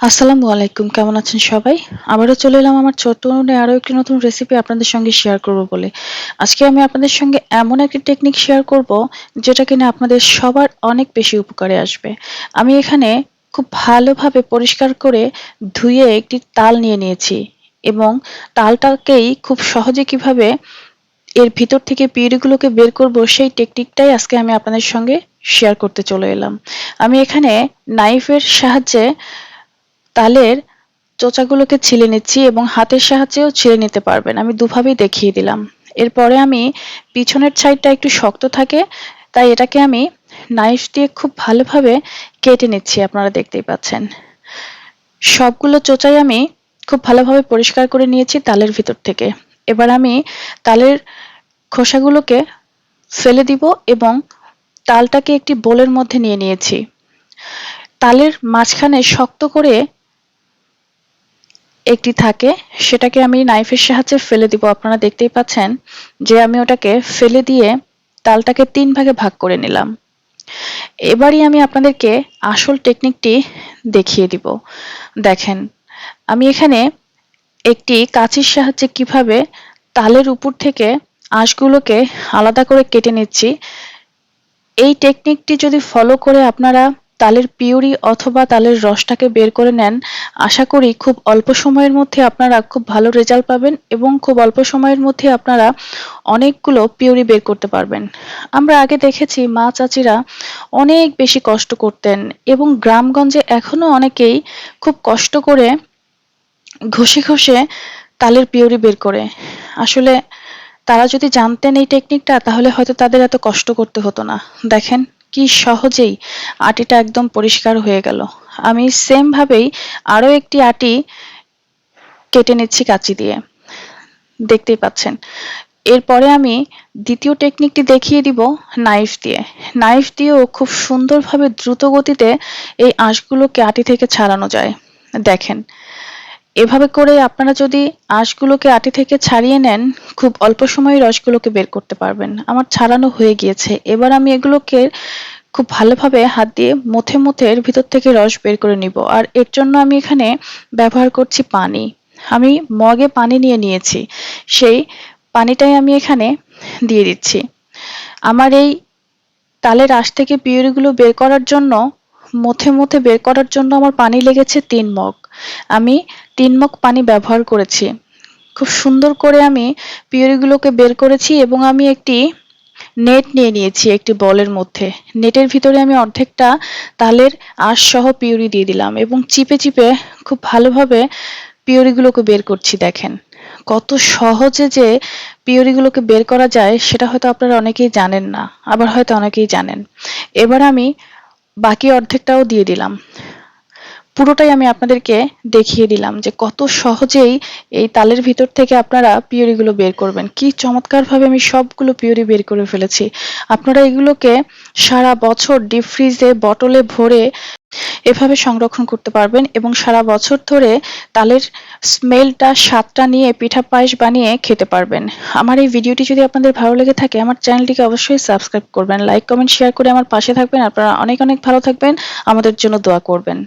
আসসালামু আলাইকুম, কেমন আছেন সবাই? আবারও চলে এলাম আমার ছোট্ট উনুনে আরও একটি নতুন রেসিপি আপনাদের সঙ্গে শেয়ার করব বলে। আজকে আমি আপনাদের সঙ্গে এমন একটি টেকনিক শেয়ার করব যেটা কিনা আপনাদের সবার অনেক বেশি উপকারে আসবে। আমি এখানে খুব ভালোভাবে পরিষ্কার করে ধুয়ে একটি তাল নিয়ে নিয়েছি এবং তালটাকেই খুব সহজে কীভাবে এর ভিতর থেকে পিঁড়িগুলোকে বের করব সেই টেকনিকটাই আজকে আমি আপনাদের সঙ্গে শেয়ার করতে চলে এলাম। আমি এখানে নাইফের সাহায্যে তালের চোচাগুলোকে ছিলে নিচ্ছি এবং হাতের সাহায্যেও ছিলে নিতে পারবেন। আমি দুভাবেই দেখিয়ে দিলাম। এরপরে আমি পিছনের সাইডটা একটু শক্ত থাকে, তাই এটাকে আমি নাইফ দিয়ে খুব ভালোভাবে কেটে নিচ্ছি, আপনারা দেখতেই পাচ্ছেন। সবগুলো চোচাই আমি খুব ভালোভাবে পরিষ্কার করে নিয়েছি তালের ভিতর থেকে। এবার আমি তালের খোসাগুলোকে ফেলে দিব এবং তালটাকে একটি বোলের মধ্যে নিয়ে নিয়েছি। তালের মাঝখানে শক্ত করে একটি থাকে, সেটাকে আমি নাইফের সাহায্যে ফেলে দিব। আপনারা দেখতেই পাচ্ছেন যে আমি ওটাকে ফেলে দিয়ে তালটাকে তিন ভাগে ভাগ করে নিলাম। এবারই আমি আপনাদেরকে আসল টেকনিকটি দেখিয়ে দিব। দেখেন, আমি এখানে একটি কাঁচির সাহায্যে কীভাবে তালের উপর থেকে আঁশগুলোকে আলাদা করে কেটে নিচ্ছি, এই টেকনিকটি যদি ফলো করে আপনারা তালের পিউরি অথবা তালের রসটাকে বের করে নেন। আশা করি খুব অল্প সময়ের মধ্যে আপনারা খুব ভালো রেজাল্ট পাবেন এবং খুব অল্প সময়ের মধ্যে আপনারা অনেকগুলো পিউরি বের করতে পারবেন। আমরা আগে দেখেছি মা চাচিরা অনেক বেশি কষ্ট করতেন এবং গ্রামগঞ্জে এখনও অনেকেই খুব কষ্ট করে ঘষে ঘষে তালের পিউরি বের করে। আসলে তারা যদি জানতেন এই টেকনিকটা তাহলে হয়তো তাদের এত কষ্ট করতে হতো না। দেখেন। কি সহজেই আটিটা একদম পরিষ্কার হয়ে গেল। আমি সেম ভাবেই আরও একটি আটি কেটে নিচ্ছি কাঁচি দিয়ে। দেখতেই পাচ্ছেন। এরপরে আমি দ্বিতীয় টেকনিকটি দেখিয়ে দিব নাইফ দিয়ে। নাইফ দিয়েও খুব সুন্দরভাবে দ্রুত গতিতে এই আঁশগুলোকে আটি থেকে ছাড়ানো যায়। দেখেন এভাবে করে আপনারা যদি আঁশগুলোকে আটি থেকে ছাড়িয়ে নেন, খুব অল্প সময়ে রসগুলোকে বের করতে পারবেন। আমার ছাড়ানো হয়ে গিয়েছে। এবার আমি এগুলোকে খুব ভালোভাবে হাত দিয়ে মুথে মুথে এর ভিতর থেকে রস বের করে নিব। আর এর জন্য আমি এখানে ব্যবহার করছি পানি। আমি মগে পানি নিয়ে নিয়েছি। সেই পানিটাই আমি এখানে দিয়ে দিচ্ছি। আমার এই তালের আঁশ থেকে পিউরিগুলো বের করার জন্য মুথে মুথে বের করার জন্য আমার পানি লেগেছে তিন মগ। আমি তিন মগ পানি ব্যবহার করেছি। খুব সুন্দর করে আমি পিউরিগুলোকে বের করেছি এবং আমি একটি নেট নিয়ে নিয়েছি একটি বলের মধ্যে। নেটের ভিতরে আমি অর্ধেকটা তালের আঁশ সহ পিউরি দিয়ে দিলাম এবং চিপে চিপে খুব ভালোভাবে পিউরিগুলোকে বের করছি, দেখেন। কত সহজে যে পিউরিগুলোকে বের করা যায়, সেটা হয়তো আপনারা অনেকেই জানেন না, আবার হয়তো অনেকেই জানেন। এবার আমি বাকি অর্ধেকটাও দিয়ে দিলাম। পুরোটাই আমি আপনাদেরকে দেখিয়ে দিলাম যে কত সহজেই এই তালের ভিতর থেকে আপনারা পিউরিগুলো বের করবেন। কি চমৎকারভাবে আমি সবগুলো পিওরি বের করে ফেলেছি। আপনারা এগুলোকে সারা বছর ডিপ ফ্রিজে বটলে ভরে এভাবে সংরক্ষণ করতে পারবেন এবং সারা বছর ধরে তালের স্মেলটা স্বাদটা নিয়ে, পিঠা পায়েস বানিয়ে খেতে পারবেন। আমার এই ভিডিওটি যদি আপনাদের ভালো লেগে থাকে, আমার চ্যানেলটিকে অবশ্যই সাবস্ক্রাইব করবেন, লাইক, কমেন্ট শেয়ার করে আমার পাশে থাকবেন। আপনারা অনেক অনেক ভালো থাকবেন। আমাদের জন্য দোয়া করবেন।